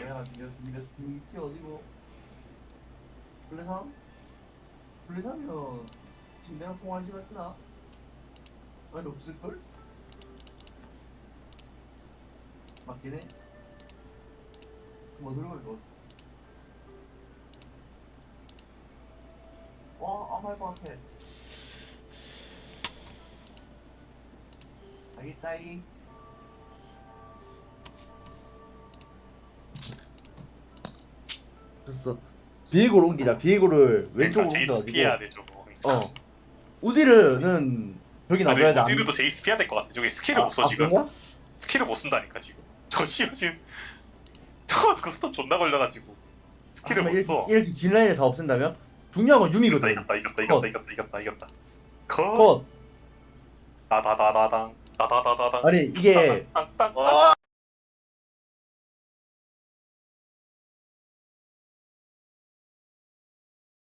니가 니가 니티 어디고? 블레 3? 블레 3이면 지금 내가 통화할 시간 있나? 아니 없을걸? 맞긴 해. 뭐 들어가 이거? 와, 아무 할것 같아. 알겠다 이. 됐어. 비에고를 옮기자. 비에고를 왼쪽으로 그러니까 제이스 옮겨 가지고. 피해야 돼 저거. 어. 우디르는 저기 근데 놔둬야 돼. 안- 우디르도 제이스 피해야 될 것 같아. 저기 스킬을 못 써 아, 지금. 그런가? 스킬을 못 쓴다니까 지금. 저 씨가 지금 저거 그 스톱 존나 걸려가지고 스킬을 아, 못 써. 이렇게 딜라인을 다 없앤다면 중요한 건 이겼다 유미거든. 이겼다 이겼다 컷. 이겼다 이겼다 이겼다 이겼다. 컷. 컷. 나다다다당 나다다다당. 아니 이게 땅땅. 어!